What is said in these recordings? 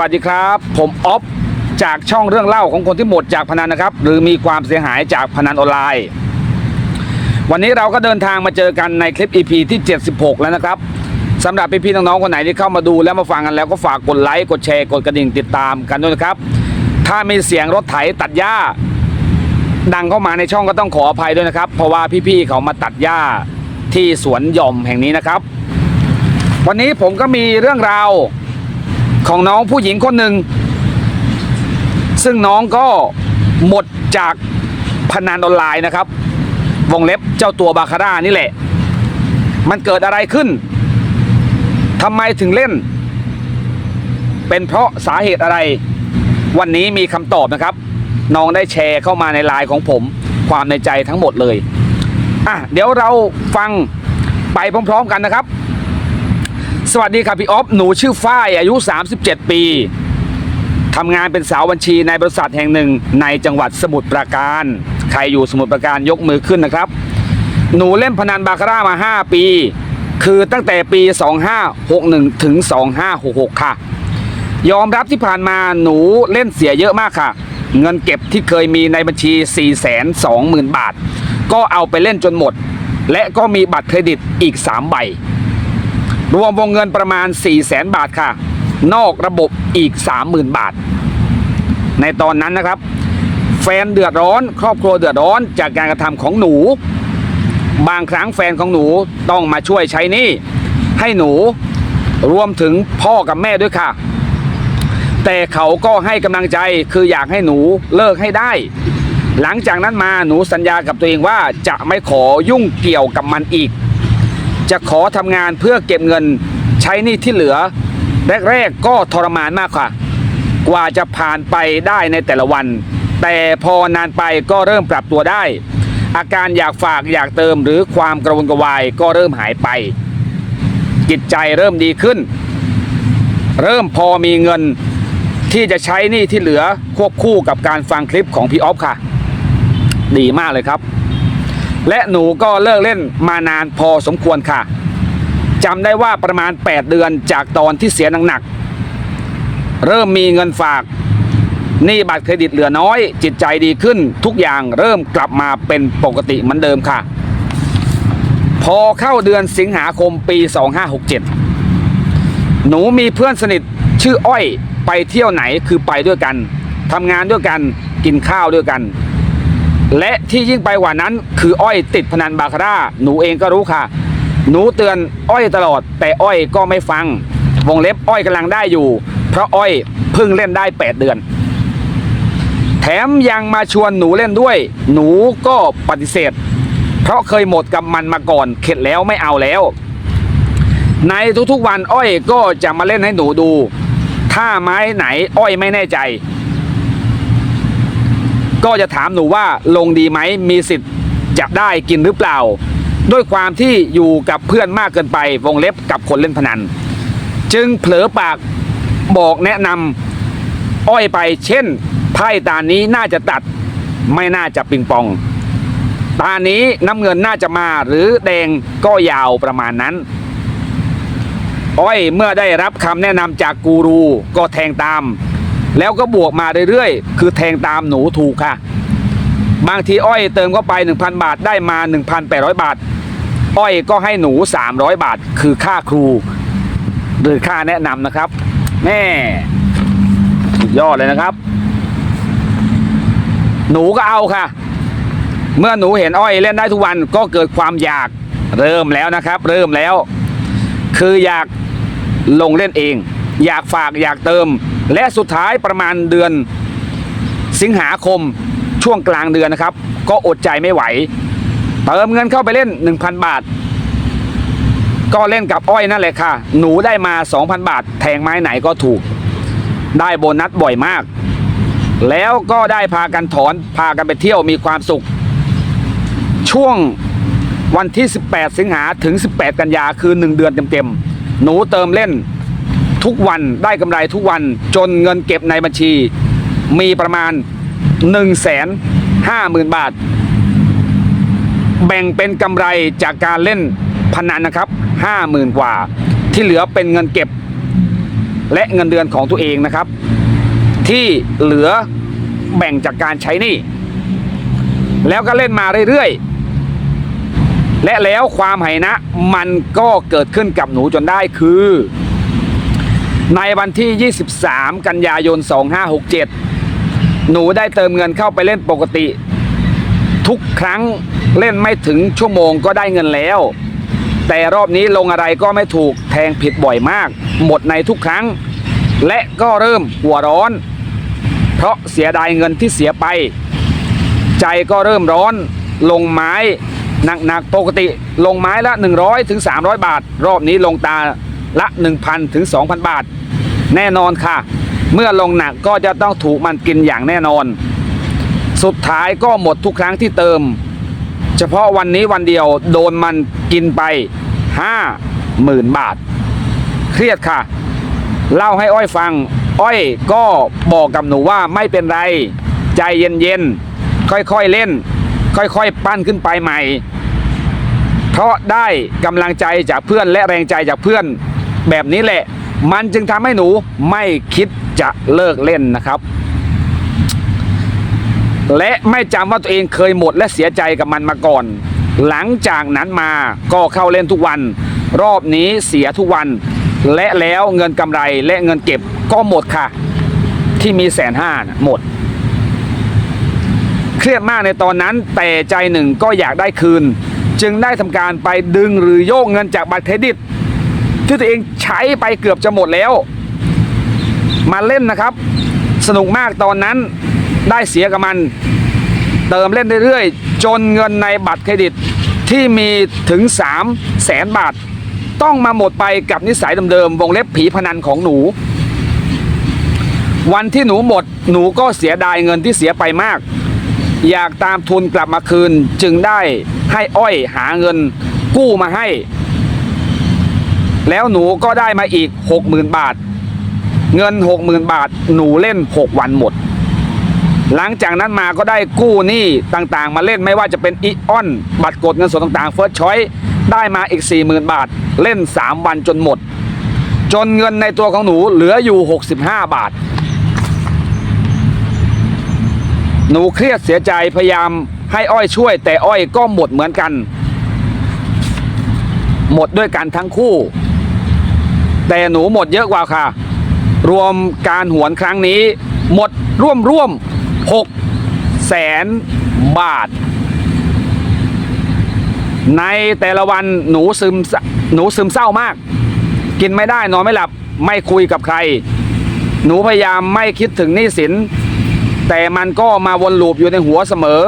วัสดีครับ ผมออฟจากช่องเรื่องเล่าของคนที่หมดจากพนันนะครับ หรือมีความเสียหายจากพนันออนไลน์ วันนี้เราก็เดินทางมาเจอกันในคลิป EP ที่ 76 แล้วนะครับสำหรับพี่ๆน้องๆคนไหนที่เข้ามาดูแล้วมาฟังกันแล้วก็ฝากกดไลค์กดแชร์กดกระดิ่งติดตามกันด้วยนะครับ ถ้ามีเสียงรถไถตัดหญ้า ดังเข้ามาในช่องก็ต้องขออภัยด้วยนะครับ เพราะว่าพี่ๆเขามาตัดหญ้าที่สวนหย่อมแห่งนี้นะครับ วันนี้ผมก็มีเรื่องราว ของน้องผู้หญิงคนหนึ่ง ซึ่งน้องก็หมดจากพนันออนไลน์นะครับ วงเล็บเจ้าตัวบาคาร่านี่แหละ มันเกิดอะไรขึ้นทำไมถึงเล่น เป็นเพราะสาเหตุอะไร วันนี้มีคำตอบนะครับ น้องได้แชร์เข้ามาในไลน์ของผม ความในใจทั้งหมดเลยอะเดี๋ยวเราฟังไปพร้อม ๆ กันนะครับ สวัสดีครับพี่ออฟหนูชื่อฝ้ายอายุ 37 ปีทำงานเป็นสาวบัญชีในบริษัทแห่งหนึ่งในจังหวัดสมุทรปราการ ใครอยู่สมุทรปราการยกมือขึ้นนะครับ หนูเล่นพนันบาคาร่ามา 5 ปี คือตั้งแต่ปี 2561 ถึง 2566 ค่ะ ยอมรับที่ผ่านมาหนูเล่นเสียเยอะมากค่ะ เงินเก็บที่เคยมีในบัญชี 420,000 บาท ก็เอาไปเล่นจนหมด และก็มีบัตรเครดิตอีก 3 ใบ รวมวงเงินประมาณ 4 0 0แสนบาทค่ะ นอกระบบอีก 30,000 บาท ในตอนนั้นนะครับ แฟนเดือดร้อน ครอบครัวเดือดร้อนจากการกระทำของหนู บางครั้งแฟนของหนูต้องมาช่วยใช้นี้ให้หนูรวมถึงพ่อกับแม่ด้วยค่ะ แต่เขาก็ให้กำลังใจคืออยากให้หนูเลิกให้ได้ หลังจากนั้นมาหนูสัญญากับตัวเองว่าจะไม่ขอยุ่งเกี่ยวกับมันอีก จะขอทำงานเพื่อเก็บเงินใช้หนี้ที่เหลือ แรกๆก็ทรมานมากค่ะ กว่าจะผ่านไปได้ในแต่ละวัน แต่พอนานไปก็เริ่มปรับตัวได้ อาการอยากฝากอยากเติมหรือความกระวนกระวายก็เริ่มหายไป จิตใจเริ่มดีขึ้น เริ่มพอมีเงินที่จะใช้หนี้ที่เหลือควบคู่กับการฟังคลิปของพี่ออฟค่ะ ดีมากเลยครับ และหนูก็เลิกเล่นมานานพอสมควรค่ะจำได้ว่าประมาณ 8 เดือนจากตอนที่เสียหนักๆเริ่มมีเงินฝากหนี้บัตรเครดิตเหลือน้อย จิตใจดีขึ้นทุกอย่างเริ่มกลับมาเป็นปกติเหมือนเดิมค่ะ พอเข้าเดือนสิงหาคมปี 2567 หนูมีเพื่อนสนิทชื่ออ้อยไปเที่ยวไหนคือไปด้วยกันทำงานด้วยกันกินข้าวด้วยกัน และที่ยิ่งไปกว่านั้นคืออ้อยติดพนันบาคาร่าหนูเองก็รู้ค่ะ หนูเตือนอ้อยตลอด แต่อ้อยก็ไม่ฟัง วงเล็บอ้อยกำลังได้อยู่ เพราะอ้อยเพิ่งเล่นได้ 8 เดือน แถมยังมาชวนหนูเล่นด้วย หนูก็ปฏิเสธ เพราะเคยหมดกับมันมาก่อน เข็ดแล้วไม่เอาแล้ว ในทุกๆวันอ้อยก็จะมาเล่นให้หนูดู ถ้าไม้ไหนอ้อยไม่แน่ใจ ก็จะถามหนูว่าลงดีไหมมีสิทธิ์จะได้กินหรือเปล่า ด้วยความที่อยู่กับเพื่อนมากเกินไปวงเล็บกับคนเล่นพนัน จึงเผลอปากบอกแนะนำอ้อยไป เช่นไพ่ตานี้น่าจะตัดไม่น่าจะปิงปอง ตานี้น้ำเงินน่าจะมาหรือแดงก็ยาวประมาณนั้น อ้อยเมื่อได้รับคำแนะนำจากกูรูก็แทงตาม แล้วก็บวกมาเรื่อยๆ คือแทงตามหนูถูกค่ะ บางทีอ้อยเติมเข้าไป 1,000 บาทได้มา 1,800 บาท อ้อยก็ให้หนู 300 บาท คือค่าครู หรือค่าแนะนำนะครับแม่สุดยอดเลยนะครับ หนูก็เอาค่ะ เมื่อหนูเห็นอ้อยเล่นได้ทุกวันก็เกิดความอยากเริ่มแล้วนะครับ เริ่มแล้ว คืออยากลงเล่นเอง อยากฝากอยากเติม และสุดท้ายประมาณเดือนสิงหาคมช่วงกลางเดือนนะครับ ก็อดใจไม่ไหว เติมเงินเข้าไปเล่น 1,000 บาท ก็เล่นกับอ้อยนั่นแหละค่ะ หนูได้มา 2,000 บาท แทงไม้ไหนก็ถูก ได้โบนัสบ่อยมาก แล้วก็ได้พากันถอนพากันไปเที่ยวมีความสุข ช่วงวันที่ 18 สิงหาถึง 18 กันยาคือ 1 เดือนเต็มๆ หนูเติมเล่น ทุกวันได้กำไรทุกวันจนเงินเก็บในบัญชี มีประมาณ 1 5 0 0 0 0 บาท แบ่งเป็นกำไรจากการเล่นพนันนะครับ 50,000 กว่า ที่เหลือเป็นเงินเก็บ และเงินเดือนของตัวเองนะครับ ที่เหลือแบ่งจากการใช้หนี้แล้วก็เล่นมาเรื่อยๆ และแล้วความไหนะมันก็เกิดขึ้นกับหนูจนได้คือ ในวันที่ 23 กันยายน 2567 หนูได้เติมเงินเข้าไปเล่นปกติ ทุกครั้งเล่นไม่ถึงชั่วโมงก็ได้เงินแล้ว แต่รอบนี้ลงอะไรก็ไม่ถูกแทงผิดบ่อยมาก หมดในทุกครั้ง และก็เริ่มหัวร้อน เพราะเสียดายเงินที่เสียไป ใจก็เริ่มร้อน ลงไม้หนักๆปกติ ลงไม้ละ 100ถึง300 บาท รอบนี้ลงตา ละ 1,000ถึง2,000 บาท แน่นอนค่ะ เมื่อลงหนักก็จะต้องถูกมันกินอย่างแน่นอน สุดท้ายก็หมดทุกครั้งที่เติม เฉพาะวันนี้วันเดียวโดนมันกินไป 50,000 บาท เครียดค่ะ เล่าให้อ้อยฟัง อ้อยก็บอกกับหนูว่าไม่เป็นไร ใจเย็นๆ ค่อยๆเล่น ค่อยๆ ปั้นขึ้นไปใหม่เพราะได้กำลังใจจากเพื่อนและแรงใจจากเพื่อน แบบนี้แหละ มันจึงทำให้หนูไม่คิดจะเลิกเล่นนะครับ และไม่จำว่าตัวเองเคยหมดและเสียใจกับมันมาก่อน หลังจากนั้นมาก็เข้าเล่นทุกวัน รอบนี้เสียทุกวัน และแล้วเงินกำไรและเงินเก็บก็หมดค่ะ ที่มีแสนห้าหมดเครียดมากในตอนนั้นแต่ใจหนึ่งก็อยากได้คืน จึงได้ทำการไปดึงหรือโยกเงินจากบัตรเครดิต ที่ตัวเองใช้ไปเกือบจะหมดแล้ว มาเล่นนะครับ สนุกมากตอนนั้นได้เสียกับมัน เติมเล่นเรื่อยๆ จนเงินในบัตรเครดิตที่มีถึง3 0 0แสนบาท ต้องมาหมดไปกับนิสัยเดิมๆวงเล็บผีพนันของหนู วันที่หนูหมดหนูก็เสียดายเงินที่เสียไปมาก อยากตามทุนกลับมาคืนจึงได้ให้อ้อยหาเงินกู้มาให้ แล้วหนูก็ได้มาอีก60,000บาท เงิน60,000บาท หนูเล่น6วันหมด หลังจากนั้นมาก็ได้กู้หนี้ต่างๆ มาเล่นไม่ว่าจะเป็นอีออน บัตรกดเงินสดต่างๆเฟิร์สชอยได้มาอีก40,000บาท เล่น 3 วันจนหมด จนเงินในตัวของหนูเหลืออยู่ 65 บาท หนูเครียดเสียใจพยายามให้อ้อยช่วย แต่อ้อยก็หมดเหมือนกัน หมดด้วยกันทั้งคู่ แต่หนูหมดเยอะกว่าค่ะ รวมการหวนครั้งนี้ หมดร่วมร่วมหกแสนบาท ในแต่ละวันหนูซึมหนูซึมเศร้ามาก กินไม่ได้นอนไม่หลับไม่คุยกับใคร หนูพยายามไม่คิดถึงหนี้สิน แต่มันก็มาวนลูปอยู่ในหัวเสมอ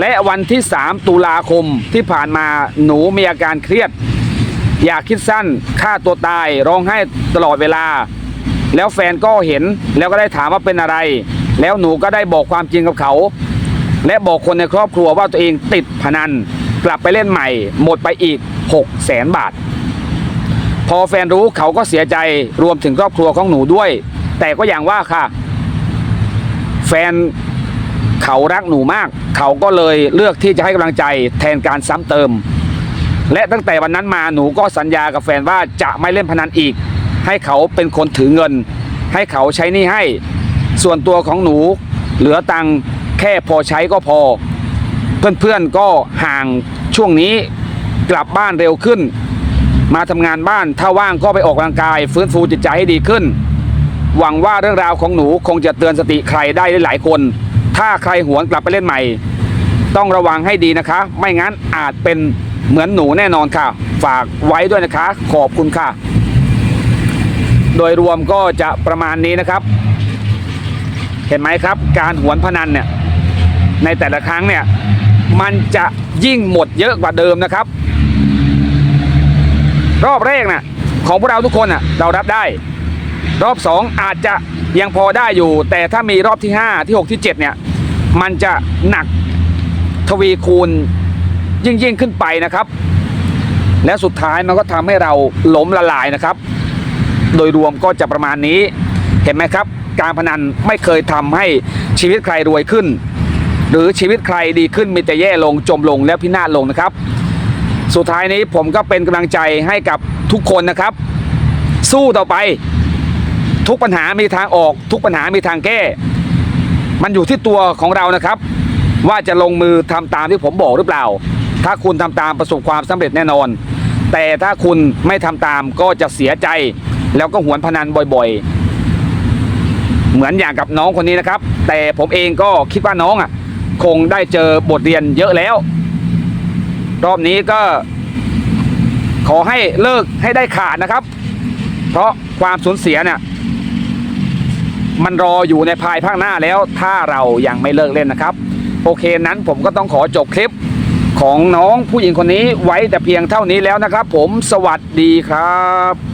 และวันที่ 3 ตุลาคมที่ผ่านมาหนูมีอาการเครียด อยากคิดสั้นฆ่าตัวตายร้องไห้ตลอดเวลา แล้วแฟนก็เห็นแล้วก็ได้ถามว่าเป็นอะไร แล้วหนูก็ได้บอกความจริงกับเขา และบอกคนในครอบครัวว่าตัวเองติดพนัน กลับไปเล่นใหม่ หมดไปอีก6 0แสนบาท พอแฟนรู้เขาก็เสียใจรวมถึงครอบครัวของหนูด้วย แต่ก็อย่างว่าค่ะ แฟนเขารักหนูมาก เขาก็เลยเลือกที่จะให้กำลังใจแทนการซ้ำเติม และตั้งแต่วันนั้นมาหนูก็สัญญากับแฟนว่าจะไม่เล่นพนันอีก ให้เขาเป็นคนถือเงิน ให้เขาใช้หนี้ให้ ส่วนตัวของหนูเหลือตังค์แค่พอใช้ก็พอ เพื่อนๆก็ห่างช่วงนี้กลับบ้านเร็วขึ้น มาทำงานบ้านถ้าว่างก็ไปออกกำลังกาย ฟื้นฟูจิตใจให้ดีขึ้น หวังว่าเรื่องราวของหนูคงจะเตือนสติใครได้หลายคน ถ้าใครหวนกลับไปเล่นใหม่ ต้องระวังให้ดีนะคะ ไม่งั้นอาจเป็น เหมือนหนูแน่นอนค่ะ ฝากไว้ด้วยนะคะ ขอบคุณค่ะ โดยรวมก็จะประมาณนี้นะครับ เห็นไหมครับ การหวนพนันเนี่ยในแต่ละครั้งเนี่ย มันจะยิ่งหมดเยอะกว่าเดิมนะครับ รอบแรกน่ะของพวกเราทุกคนน่ะเรารับได้ รอบสองอาจจะยังพอได้อยู่ แต่ถ้ามีรอบที่ 5 ที่ 6 ที่ 7 เนี่ย มันจะหนักทวีคูณ ยิ่งยิ่งขึ้นไปนะครับ และสุดท้ายมันก็ทำให้เราล้มละลายนะครับ โดยรวมก็จะประมาณนี้เห็นไหมครับ การพนันไม่เคยทำให้ชีวิตใครรวยขึ้น หรือชีวิตใครดีขึ้นมีแต่แย่ลงจมลงและพินาศลงนะครับ สุดท้ายนี้ผมก็เป็นกำลังใจให้กับทุกคนนะครับ สู้ต่อไป ทุกปัญหามีทางออก ทุกปัญหามีทางแก้ มันอยู่ที่ตัวของเรานะครับ ว่าจะลงมือทำตามที่ผมบอกหรือเปล่า ถ้าคุณทำตามประสบความสำเร็จแน่นอน แต่ถ้าคุณไม่ทำตามก็จะเสียใจ แล้วก็หวนพนันบ่อยๆ เหมือนอย่างกับน้องคนนี้นะครับ แต่ผมเองก็คิดว่าน้องอะ คงได้เจอบทเรียนเยอะแล้ว รอบนี้ก็ ขอให้เลิกให้ได้ขาดนะครับ เพราะความสูญเสียเนี่ยมันรออยู่ในภายภาคหน้าแล้วถ้าเรายังไม่เลิกเล่นนะครับ โอเคนั้นผมก็ต้องขอจบคลิป ของน้องผู้หญิงคนนี้ไว้แต่เพียงเท่านี้แล้วนะครับ ผมสวัสดีครับ